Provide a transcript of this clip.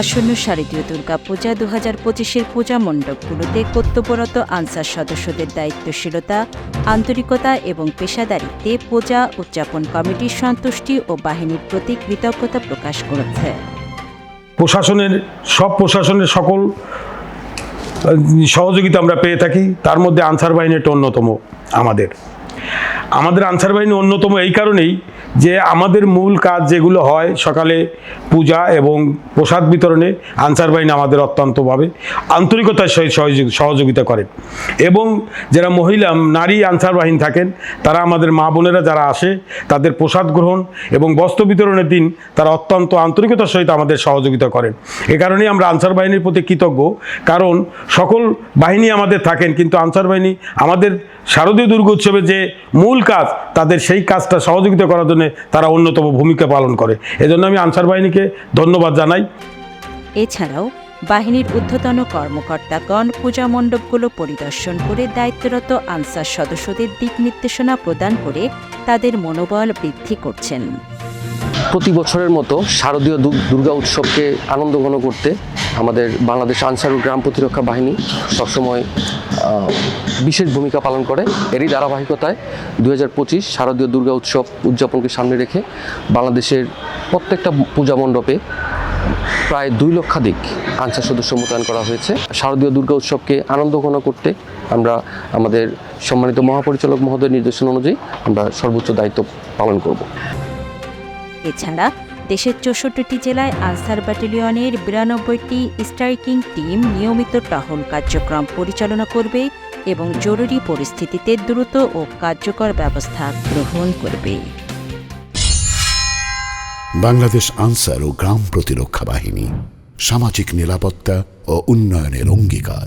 আসন্ন শারদীয় দুর্গাপূজা দু হাজার পঁচিশের পূজা মণ্ডপগুলোতে কর্তব্যরত আনসার সদস্যদের দায়িত্বশীলতা, আন্তরিকতা এবং পেশাদারিত্বে পূজা উদযাপন কমিটির সন্তুষ্টি ও বাহিনীর প্রতি কৃতজ্ঞতা প্রকাশ করেছে। প্রশাসনের, সব প্রশাসনের সকল সহযোগিতা আমরা পেয়ে থাকি। তার মধ্যে আনসার বাহিনী অন্যতম আমাদের। আমাদের আনসার বাহিনী অন্যতম এই কারণেই যে আমাদের মূল কাজ যেগুলো হয়, সকালে পূজা এবং প্রসাদ বিতরণে আনসার বাহিনী আমাদের অত্যন্তভাবে আন্তরিকতার সহিত সহযোগি- সহযোগিতা করেন এবং যারা মহিলা, নারী আনসার বাহিনী থাকেন, তারা আমাদের মা বোনেরা যারা আসে, তাদের প্রসাদ গ্রহণ এবং বস্ত্র বিতরণের দিন তারা অত্যন্ত আন্তরিকতার সহিত আমাদের সহযোগিতা করেন। এ কারণেই আমরা আনসার বাহিনীর প্রতি কৃতজ্ঞ, কারণ সকল বাহিনী আমাদের থাকেন, কিন্তু আনসার বাহিনী আমাদের শারদীয় দুর্গোৎসবে যে মূল কাজ, তাদের সেই কাজটা সহযোগিতা করার জন্য তারা অন্যতম ভূমিকা পালন করে। এজন্য আমি আনসার বাহিনীকে ধন্যবাদ জানাই। এছাড়াও, বাহিনীর ঊর্ধ্বতন কর্মকর্তাগণ পূজা মণ্ডপগুলো পরিদর্শন করে দায়িত্বরত আনসার সদস্যদের দিক নির্দেশনা প্রদান করে তাদের মনোবল বৃদ্ধি করছেন। প্রতি বছরের মতো শারদীয় দুর্গা উৎসবকে আনন্দঘন করতে আমাদের বাংলাদেশ আনসারুল গ্রাম প্রতিরক্ষা বাহিনী সবসময় বিশেষ ভূমিকা পালন করে। এরই ধারাবাহিকতায় দু হাজার পঁচিশ শারদীয় দুর্গা উৎসব উদযাপনকে সামনে রেখে বাংলাদেশের প্রত্যেকটা পূজা মণ্ডপে প্রায় দুই লক্ষাধিক আনসার সদস্য মোতায়েন করা হয়েছে। শারদীয় দুর্গা উৎসবকে আনন্দঘন করতে আমরা আমাদের সম্মানিত মহাপরিচালক মহোদয়ের নির্দেশনা অনুযায়ী আমরা সর্বোচ্চ দায়িত্ব পালন করব। এছাড়া দেশের চৌষট্টিটি জেলায় আনসার ব্যাটালিয়নের বিরানব্বইটি স্ট্রাইকিং টিম নিয়মিত টহল কার্যক্রম পরিচালনা করবে এবং জরুরি পরিস্থিতিতে দ্রুত ও কার্যকর ব্যবস্থা গ্রহণ করবে। বাংলাদেশ আনসার ও গ্রাম প্রতিরক্ষা বাহিনী সামাজিক নিরাপত্তা ও উন্নয়নের অঙ্গীকার।